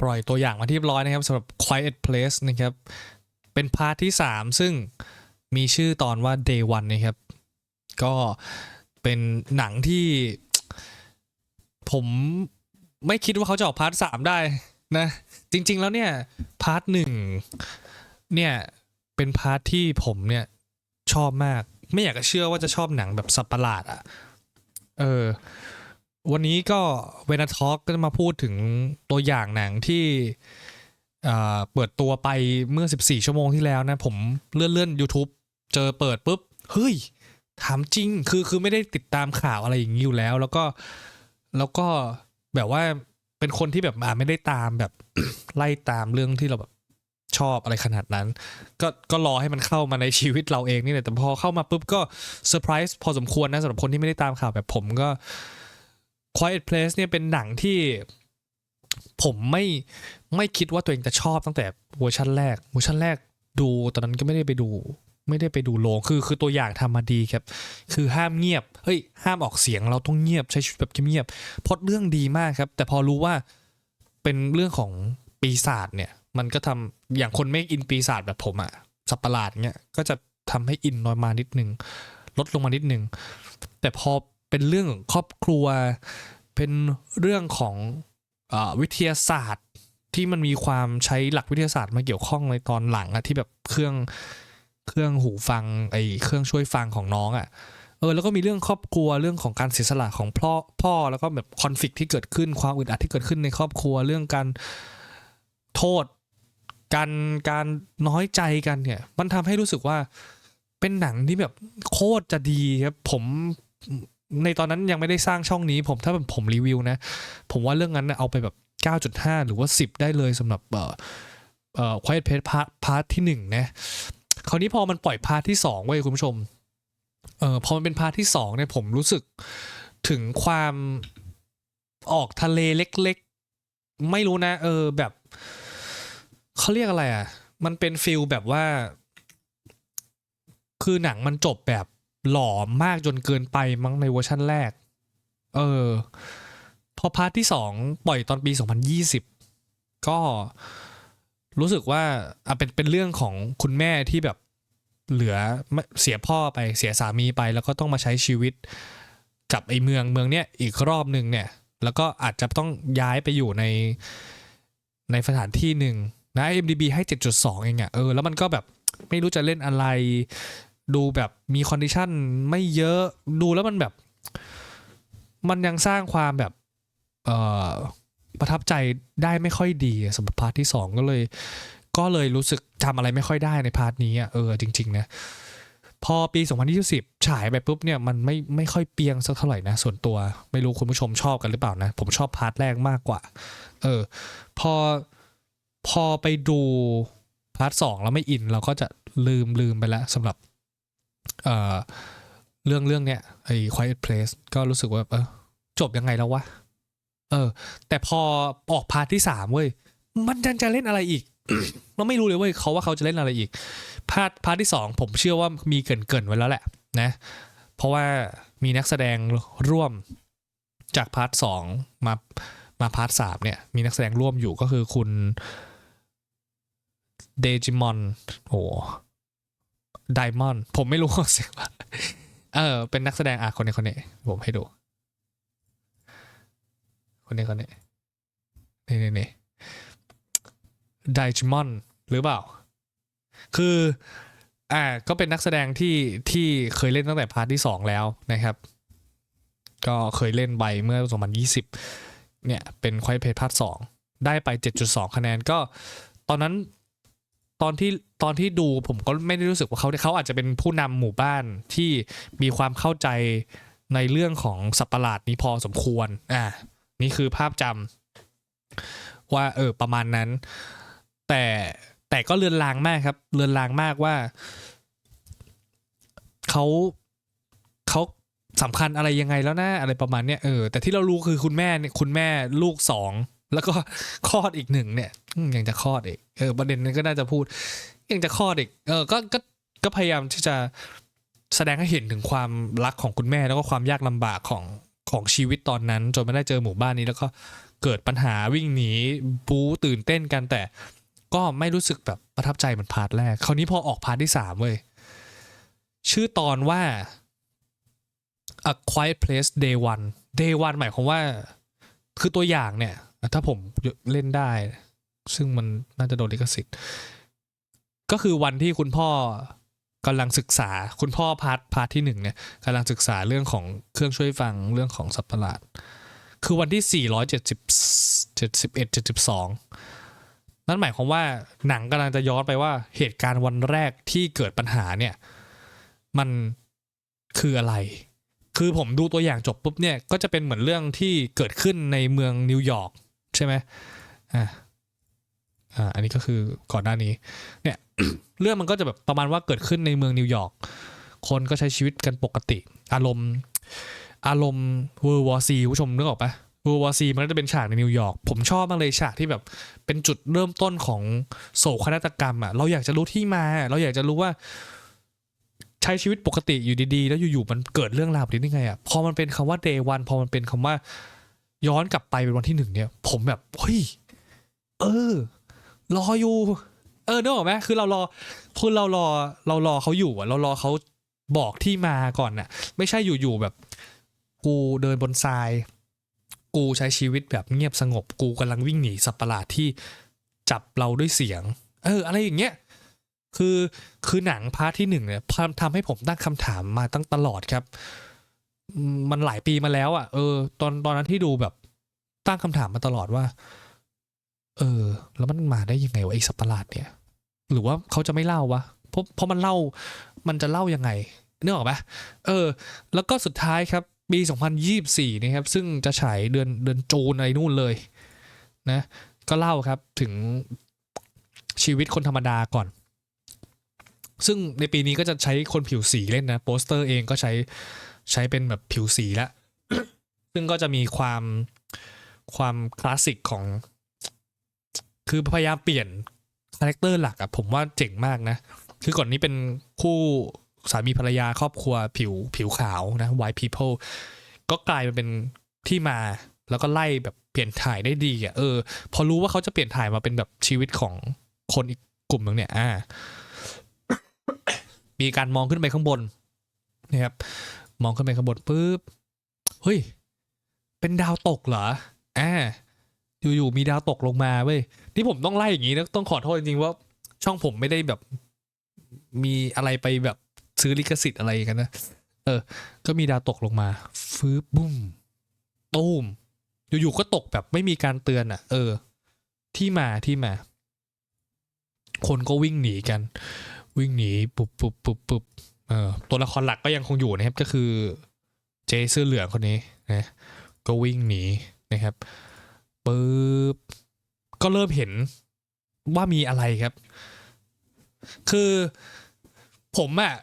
ปล่อยตัวอย่างมาที่เรียบร้อยนะครับสำหรับ Quiet Place นะครับ เป็นพาร์ทที่ 3 ซึ่งมีชื่อตอนว่า Day One นะครับ ก็เป็นหนังที่ผมไม่คิดว่าเขาจะออกพาร์ทสามได้นะ จริง ๆ แล้วเนี่ยพาร์ทหนึ่งเนี่ยเป็นพาร์ทที่ผมเนี่ยชอบมาก ไม่อยากจะเชื่อว่าจะชอบหนังแบบสัตว์ประหลาดอะ่ะ เออ วันนี้ก็เวนาทอ l k ก็จะมาพูดถึงตัวอย่างหนังที่เปิดตัวไปเมื่อ 14 ชั่วโมงที่แล้วนะ ผมเลื่อนเลื่อน YouTube เจอเปิดปุ๊บ เฮ้ย ถามจริง คือคือไม่ได้ติดตามข่าวอะไรอย่างนี้อยู่แล้ว แล้วก็แล้วก็แบบว่าเป็นคนที่แบบอ่าไม่ได้ตามแบบไล่ตามเรื่องที่เราแบบชอบอะไรขนาดนั้น ก็ก็รอให้มันเข้ามาในชีวิตเราเองนี่แหละแต่พอเข้ามาปุ๊บก็เซอร์ไพรส์พอสมควรนะสำหรับคนที่ไม่ได้ตามข่าวแบบผมก็ Quiet Place เนี่ยเป็นหนังที่ผมไม่ไม่คิดว่าตัวเองจะชอบตั้งแต่เวอร์ชันแรกเวอร์ชันแรกดูตอนนั้นก็ไม่ได้ไปดู ไม่ได้ไปดูโรงคือคือตัวอย่างทำมาดีครับ คือห้ามเงียบเฮ้ยห้ามออกเสียงเราต้องเงียบใช้ชีวิตแบบเงียบเพราะเรื่องดีมากครับ แต่พอรู้ว่าเป็นเรื่องของปีศาจเนี่ย มันก็ทำอย่างคนไม่อินปีศาจแบบผมอะสัตว์ประหลาดเงี้ยก็จะทำให้อินน้อยมานิดนึงลดลงมานิดนึงแต่พอ เป็นเรื่องของครอบครัว เป็นเรื่องของอวิทยาศาสตร์ที่มันมีความใช้หลักวิทยาศาสตร์มาเกี่ยวข้องในตอนหลังอะที่แบบเครื่องเครื่องหูฟังไอเครื่องช่วยฟังของน้องอะเออแล้วก็มีเรื่องครอบครัวเรื่องของการเสียสละของพ่อพ่อแล้วก็แบบคอนฟ lict ที่เกิดขึ้นความอึดอัดที่เกิดขึ้นในครอบครัวเรื่องการโทษการการน้อยใจกันเนี่ย มันทำให้รู้สึกว่าเป็นหนังที่แบบโคตรจะดีครับผม ในตอนนั้นยังไม่ได้สร้างช่องนี้ ผมถ้าผมรีวิวนะ ผมว่าเรื่องนั้นเอาไปแบบ 9.5 หรือว่า 10 ได้เลยสำหรับเอ่อเอ่อ Quiet Place พาร์ทที่ 1 นะ คราวนี้พอมันปล่อยพาร์ทที่2เว้ยคุณผู้ชมเอ่อพอมันเป็นพาร์ทที่ 2 เนี่ยผมรู้สึกถึงความออกทะเลเล็กๆ ไม่รู้นะ เออแบบเขาเรียกอะไรอะ มันเป็นฟิลแบบว่า คือหนังมันจบแบบ หล่อมากจนเกินไปมั้งในเวอร์ชั่นแรก เออ พอพาร์ทที่สองปล่อยตอนปี 2020 ก็รู้สึกว่าอะเป็นเป็นเรื่องของคุณแม่ที่แบบเหลือเสียพ่อไปเสียสามีไป แล้วก็ต้องมาใช้ชีวิตกับไอ้เมืองเมืองเนี้ยอีกรอบหนึ่งเนี่ย แล้วก็อาจจะต้องย้ายไปอยู่ในในสถานที่หนึ่งนะ IMDB ให้ 7.2 เองอะ่ะเออแล้วมันก็แบบไม่รู้จะเล่นอะไร ดูแบบมีคอนดิชันไม่เยอะดูแล้วมันแบบ มันยังสร้างความแบบเอ่อประทับใจได้ไม่ค่อยดีสำหรับพาร์ทที่2ก็เลย ก็เลยรู้สึกทำอะไรไม่ค่อยได้ในพาร์ทนี้อะเออจริง ๆ นะ พอปี 2020 ฉายไปปุ๊บเนี่ยมันไม่ไม่ค่อยเปียงสักเท่าไหร่นะ ส่วนตัวไม่รู้คุณผู้ชมชอบกันหรือเปล่านะ ผมชอบพาร์ทแรกมากกว่า เออ พอพอไปดูพาร์ทสองแล้วไม่อิน เราก็จะลืมลืมไปแล้วสำหรับ เอ่อเรื่องเรื่องเนี้ยไอ้ Quiet Place ก็รู้สึกว่าเออจบยังไงแล้ววะเออ แต่พอออกพาร์ทที่สามเว้ยมันยังจะเล่นอะไรอีก เราไม่รู้เลยเว้ยเขาว่าเขาจะเล่นอะไรอีก พาร์ทพาร์ทที่สองผมเชื่อว่ามีเกินเกินไว้แล้วแหละนะ เพราะว่ามีนักแสดงร่วมจากพาร์ทสองมามาพาร์ทสามเนี่ย มีนักแสดงร่วมอยู่ก็คือคุณเดจิมอนโอ้ ไดมอนผมไม่รู้เสียงว่าเออ เป็นนักแสดงอะคนนี้คนนี้ผมให้ดู คนนี้คนนี้นี่นี่นี่ไดจิมอนหรือเปล่า คืออ่าก็เป็นนักแสดงที่ที่เคยเล่นตั้งแต่พาร์ทที่สองแล้วนะครับ ก็เคยเล่นใบเมื่อ 2020 เนี่ย เป็นควายเพจพาร์ทสองได้ไป 7.2 คะแนนก็ตอนนั้น ตอนที่ตอนที่ดูผมก็ไม่ได้รู้สึกว่าเขาเขาอาจจะเป็นผู้นำหมู่บ้านที่มีความเข้าใจในเรื่องของสัตว์ประหลาดนี้พอสมควรอ่านี่คือภาพจำว่าเออประมาณนั้น แต่แต่ก็เลือนลางมากครับ เลือนลางมากว่าเขาเขาสำคัญอะไรยังไงแล้วนะอะไรประมาณเนี้ยเออแต่ที่เรารู้คือคุณแม่เนี่ยคุณแม่ลูกสอง แล้วก็คลอดอีกหนึ่งเนี่ยยังจะคลอดอีกเออประเด็นนั้นก็น่าจะพูด ยังจะคลอดอีกเออก็ก็ก็พยายามที่จะแสดงให้เห็นถึงความรักของคุณแม่แล้วก็ความยากลำบากของของชีวิตตอนนั้น จนไม่ได้เจอหมู่บ้านนี้ แล้วก็เกิดปัญหาวิ่งหนีบู๊ตื่นเต้นกันแต่ก็ไม่รู้สึกแบบประทับใจเหมือนพาร์ทแรก คราวนี้พอออกพาร์ทที่สามเว้ยชื่อตอนว่า A Quiet Place Day One Day One หมายความว่า คือตัวอย่างเนี่ย ถ้าผมเล่นได้ ซึ่งมันน่าจะโดนลิขสิทธิ์ ก็คือวันที่คุณพ่อกำลังศึกษา คุณพ่อพาร์ทพาร์ทที่หนึ่งเนี่ยกำลังศึกษาเรื่องของเครื่องช่วยฟังเรื่องของสัตว์ประหลาด คือวันที่470 71 72นั่นหมายความว่าหนังกำลังจะย้อนไปว่าเหตุการณ์วันแรกที่เกิดปัญหาเนี่ย มันคืออะไร คือผมดูตัวอย่างจบปุ๊บเนี่ยก็จะเป็นเหมือนเรื่องที่เกิดขึ้นในเมืองนิวยอร์กใช่ไหมอ่าอ่าอันนี้ก็คือก่อนหน้านี้ เนี่ย เรื่องมันก็จะแบบประมาณว่าเกิดขึ้นในเมืองนิวยอร์กคนก็ใช้ชีวิตกันปกติ อารมณ์ อารมณ์ World War C ผู้ชมนึกออกปะ World War C มันก็จะเป็นฉากในนิวยอร์กผมชอบมากเลยฉากที่แบบเป็นจุดเริ่มต้นของโศกนาฏกรรมอะเราอยากจะรู้ที่มา เราอยากจะรู้ว่า ใช้ชีวิตปกติอยู่ดีๆ แล้วอยู่ๆมันเกิดเรื่องราวแบบนี้ได้ไงอะพอมันเป็นคำว่า day one พอมันเป็นคำว่า ย้อนกลับไปเป็นวันที่หนึ่งเนี่ย ผมแบบเฮ้ยเออ รออยู่ เออนึกออกไหมคือเรารอคือเรารอเรารอเขาอยู่อะ เรารอเขาบอกที่มาก่อนน่ะ ไม่ใช่อยู่ๆแบบ กูเดินบนทราย กูใช้ชีวิตแบบเงียบสงบ กูกำลังวิ่งหนีสัตว์ประหลาดที่จับเราด้วยเสียง เออ อะไรอย่างเงี้ย คือคือหนังพาร์ทที่หนึ่งเนี่ยทำทำให้ผมตั้งคำถามมาตั้งตลอดครับ มันหลายปีมาแล้วอะเออ ตอนตอนนั้นที่ดูแบบตั้งคำถามมาตลอดว่า เออ แล้วมันมาได้ยังไงวะไอ้สัตว์ประหลาดเนี่ย หรือว่าเขาจะไม่เล่าวะเพราะเพราะมันเล่า มันจะเล่ายังไงนึกออกปะเออ แล้วก็สุดท้ายครับ ปี 2024นะครับ ซึ่งจะฉายเดือนเดือนจูนอะไรนู่นเลย นะ ก็เล่าครับถึงชีวิตคนธรรมดาก่อน ซึ่งในปีนี้ก็จะใช้คนผิวสีเล่นนะโปสเตอร์เองก็ใช้ใช้เป็นแบบผิวสีล้วซึ่งก็จะมีความความคลาสสิกของ คือพยายามเปลี่ยนคาแรคเตอร์หลักอะผมว่าเจ๋งมากนะ คือก่อนนี้เป็นคู่สามีภรรยาครอบครัวผิวผิวขาวนะ white people ก็กลายมาเป็นที่มาแล้วก็ไล่แบบเปลี่ยนถ่ายได้ดีอะเออ พอรู้ว่าเขาจะเปลี่ยนถ่ายมาเป็นแบบชีวิตของคนอีกกลุ่มหนึ่งเนี่ย อ่า มีการมองขึ้นไปข้างบนนะครับมองขึ้นไปข้างบนปุ๊บเฮ้ย เป็นดาวตกเหรออ่าอยู่ๆมีดาวตกลงมาเว้ยนี่ผมต้องไล่อย่างนี้นะต้องขอโทษจริงๆว่าช่องผมไม่ได้แบบมีอะไรไปแบบซื้อลิขสิทธิ์อะไรกันนะเออ ก็มีดาวตกลงมาฟื้บบุ้มตูมอยู่ๆก็ตกแบบไม่มีการเตือนอะ เออ ที่มาที่มา คนก็วิ่งหนีกัน วิ่งหนีปุบปุบปุบปุบเออตัวละครหลักก็ยังคงอยู่นะครับ ก็คือเจเสื้อเหลืองคนนี้นะก็วิ่งหนีนะครับปึ๊บก็เริ่มเห็นว่ามีอะไรครับ คือผมอะ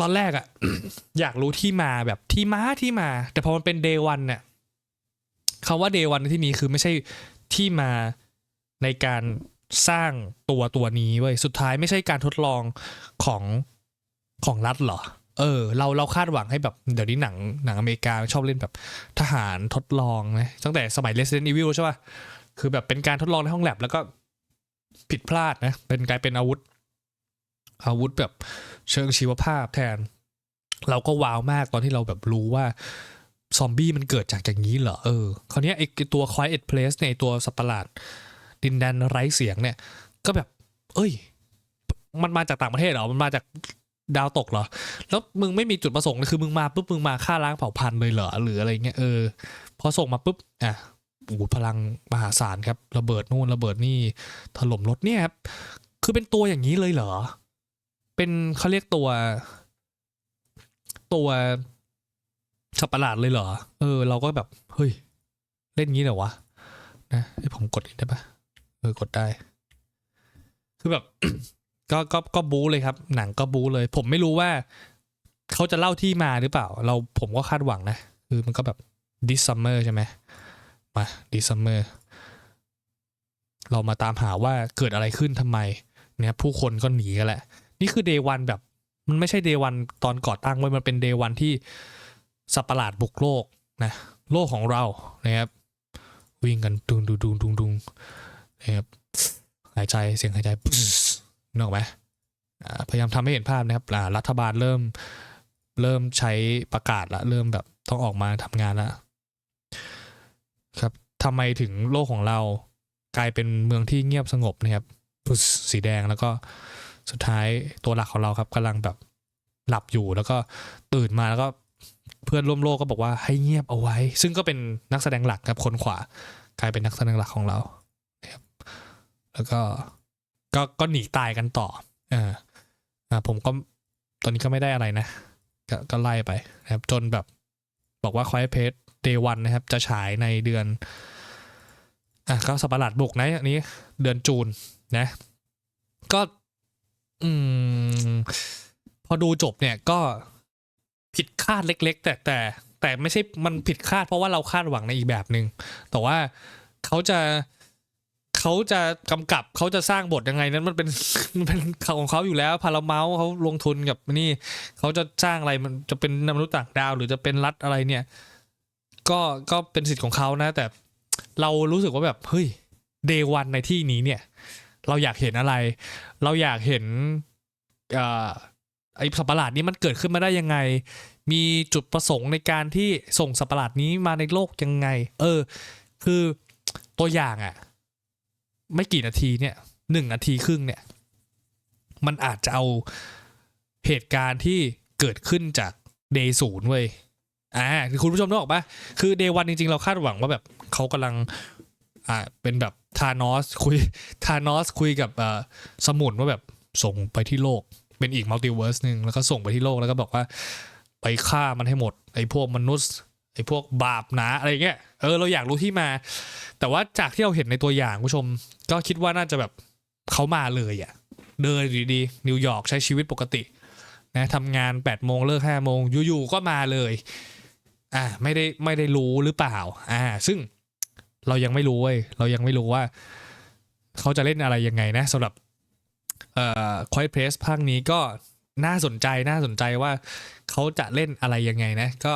ตอนแรกอะอยากรู้ที่มาแบบที่มาที่มา แต่พอมันเป็นเดวันเนี่ยคำว่าเดวันในที่นี้คือไม่ใช่ที่มาในการ สร้างตัวตัวนี้เว้ยสุดท้ายไม่ใช่การทดลองของของรัฐเหรอ เออ เราเราคาดหวังให้แบบเดี๋ยวนี้หนังหนังอเมริกาชอบเล่นแบบทหารทดลองนะตั้งแต่สมัย Resident Evil ใช่ป่ะคือแบบเป็นการทดลองในห้องแลบแล้วก็ผิดพลาดนะ เป็นกลายเป็นอาวุธ อาวุธแบบเชิงชีวภาพแทน เราก็ว้าวมากตอนที่เราแบบรู้ว่าซอมบี้มันเกิดจากอย่างนี้เหรอ เออ คราวนี้ไอตัว Quiet Place เนี่ยไอ้ตัวสัตว์ประหลาด ดินแดนไร้เสียงเนี่ย ก็แบบ เอ้ย มันมาจากต่างประเทศเหรอ มันมาจากดาวตกเหรอ แล้วมึงไม่มีจุดประสงค์เลยคือมึงมาปุ๊บมึงมาฆ่าล้างเผ่าพันธุ์เลยเหรอหรืออะไรเงี้ยเออพอส่งมาปุ๊บอะโอ้โหพลังมหาศาลครับ ระเบิดนู่นระเบิดนี่ถล่มรถเนี่ยครับคือเป็นตัวอย่างนี้เลยเหรอ เป็นเขาเรียกตัว ตัวสัตว์ประหลาดเลยเหรอ เออ เราก็แบบ เฮ้ย เล่นงี้เหรอวะนะให้ผมกดอีกได้ปะ เออกดได้ คือแบบ ก็ก็ก็บู๊เลยครับ หนังก็บู๊เลย ผมไม่รู้ว่าเขาจะเล่าที่มาหรือเปล่า เราผมก็คาดหวังนะ คือมันก็แบบ this summer ใช่ไหมมา this summer เรามาตามหาว่าเกิดอะไรขึ้นทำไม เนี่ย ผู้คนก็หนีกันแหละ นี่คือ day one แบบ มันไม่ใช่ day one ตอนก่อตั้งไว้ยมันเป็น day one ที่สัตว์ประหลาดบุกโลกนะ โลกของเรานะครับ วิ่งกันดุงดุงดุงดุงดุง นะครับหายใจเสียงหายใจปุ๊สนึกออกไหมอ่าพยายามทำให้เห็นภาพนะครับอ่ารัฐบาลเริ่มเริ่มใช้ประกาศละเริ่มแบบต้องออกมาทำงานละครับทำไมถึงโลกของเรากลายเป็นเมืองที่เงียบสงบนะครับปุ๊สสีแดงแล้วก็สุดท้ายตัวหลักของเราครับกำลังแบบหลับอยู่แล้วก็ตื่นมาแล้วก็เพื่อนร่วมโลกก็บอกว่าให้เงียบเอาไว้ ซึ่งก็เป็นนักแสดงหลักครับคนขวากลายเป็นนักแสดงหลักของเรานะครับ แล้วก็ก็ก็หนีตายกันต่ออ่าอ่าผมก็ตอนนี้ก็ไม่ได้อะไรนะ ก็ก็ไล่ไปนะครับ จนแบบ บอกว่า Quiet Place Day 1นะครับ จะฉายในเดือน อะก็สัปหลาดบุกนะอันนี้ เดือนจูนนะ ก็ อืม พอดูจบเนี่ยก็ผิดคาดเล็ก ๆ แต่แต่ แต่ไม่ใช่มันผิดคาดเพราะว่าเราคาดหวังในอีกแบบหนึ่งแต่ว่าเขาจะ เขาจะกำกับเขาจะสร้างบทยังไงนั้นมันเป็นมันเป็นเขาของเขาอยู่แล้วพาราเมาส์เขาลงทุนกับนี่เขาจะสร้างอะไรมันจะเป็นมนุษย์ต่างดาว หรือจะเป็นรัฐอะไรเนี่ย ก็ก็เป็นสิทธิ์ของเขานะ แต่เรารู้สึกว่าแบบเฮ้ยเดวันในที่นี้เนี่ย เราอยากเห็นอะไร เราอยากเห็นอ่อไอ้สัตว์ประหลาดนี้มันเกิดขึ้นมาได้ยังไง มีจุดประสงค์ในการที่ส่งสัตว์ประหลาดนี้มาในโลกยังไง เออ คือตัวอย่างอะ ไม่กี่นาทีเนี่ยหนึ่งนาทีครึ่งเนี่ย มันอาจจะเอาเหตุการณ์ที่เกิดขึ้นจากเดย์ศูนย์เว้ยอ่าคุณผู้ชมนึกออกปะคือเดย์วันจริง ๆ เราคาดหวังว่าแบบเขากำลังอ่าเป็นแบบทานอสคุยทานอสคุยกับอ่อสมุนว่าแบบส่งไปที่โลก เป็นอีกมัลติเวิร์สหนึ่งแล้วก็ส่งไปที่โลกแล้วก็บอกว่า ไปฆ่ามันให้หมด ไอ้พวกมนุษย์ ไอ้พวกบาปหนาอะไรเงี้ย เออเราอยากรู้ที่มา แต่ว่าจากที่เราเห็นในตัวอย่างคุณผู้ชม ก็คิดว่าน่าจะแบบเขามาเลยอะ่ะ เดินอยู่ดีๆนิวยอร์กใช้ชีวิตปกตินะทำงาน8ปดโมงเลิกห้าโมงอยู่ๆก็มาเลยอ่าไม่ได้ไม่ได้รู้หรือเปล่า อ่า ซึ่งเรายังไม่รู้เว้ยเรายังไม่รู้ว่า เขาจะเล่นอะไรยังไงนะสำหรับเอ่อ Quiet Place ภาคนี้ก็น่าสนใจน่าสนใจว่าเขาจะเล่นอะไรยังไงนะ ก็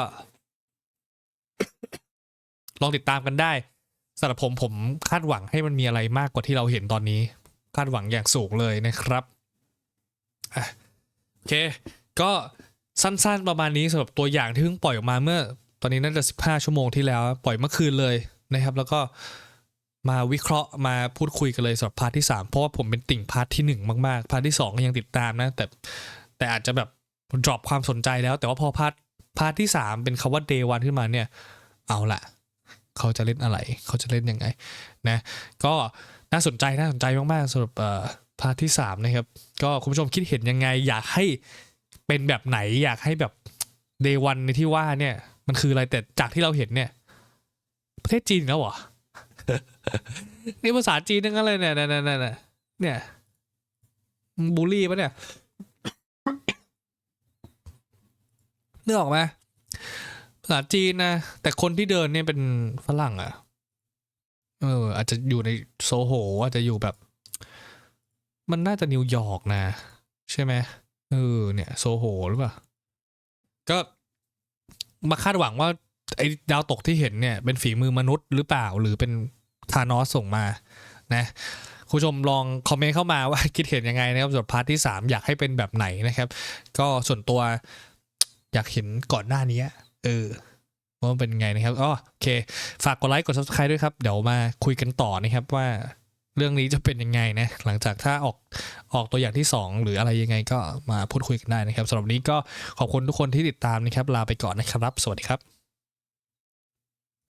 ลองติดตามกันได้สำหรับผมผมคาดหวังให้มันมีอะไรมากกว่าที่เราเห็นตอนนี้ คาดหวังอย่างสูงเลยนะครับโอเค ก็สั้นๆประมาณนี้สำหรับตัวอย่างที่เพิ่งปล่อยออกมาเมื่อ ตอนนี้น่าจะ 15 ชั่วโมงที่แล้ว ปล่อยเมื่อคืนเลยนะครับ แล้วก็มาวิเคราะห์มาพูดคุยกันเลยสำหรับพาร์ทที่ 3 เพราะว่าผมเป็นติ่งพาร์ทที่ 1 มากๆ พาร์ทที่ 2 ก็ยังติดตามนะ แต่แต่อาจจะแบบ drop ความสนใจแล้ว แต่ว่าพอพาร์ทพาร์ทที่ 3 เป็นคำว่า day one ขึ้นมาเนี่ย เอาละ เขาจะเล่นอะไร เขาจะเล่นยังไงนะก็น่าสนใจน่าสนใจมากๆสำหรับพาร์ทที่3นะครับก็คุณผู้ชมคิดเห็นยังไง อยากให้เป็นแบบไหนอยากให้แบบ day one ในที่ว่าเนี่ย มันคืออะไรแต่จากที่เราเห็นเนี่ย ประเทศจีนแล้วเหรอนี่ภาษาจีนทั้งนั้นเลยเนี่ยเนี่ยเนี่ยเนี่ยเนี่ยบูลลี่ปะเนี่ยนึกออกไหม ภาษาจีนนะ แต่คนที่เดินเนี่ยเป็นฝรั่งอะ่ะ เออ อาจจะอยู่ในโซโห อาจจะอยู่แบบ มันน่าจะนิวยอร์กนะ ใช่ไหมเออเนี่ย โซโหหรือเปล่า ก็มาคาดหวังว่า ไอ้ดาวตกที่เห็นเนี่ย เป็นฝีมือมนุษย์หรือเปล่า หรือเป็นทานอสส่งมา นะคุณผู้ชมลองคอมเมนต์เข้ามาว่าคิดเห็นยังไงนะครับสำหรับพาร์ทที่ 3 อยากให้เป็นแบบไหนนะครับ ก็ส่วนตัวอยากเห็นก่อนหน้านี้ เออว่าเป็นไงนะครับอ๋อโอเค ฝากกดไลค์กด subscribe ด้วยครับ เดี๋ยวมาคุยกันต่อนะครับว่าเรื่องนี้จะเป็นยังไงนะ หลังจากถ้าออกออกตัวอย่างที่ 2 หรืออะไรยังไงก็มาพูดคุยกันได้นะครับสำหรับนี้ก็ขอบคุณทุกคนที่ติดตามนะครับ ลาไปก่อนนะครับ สวัสดีครับ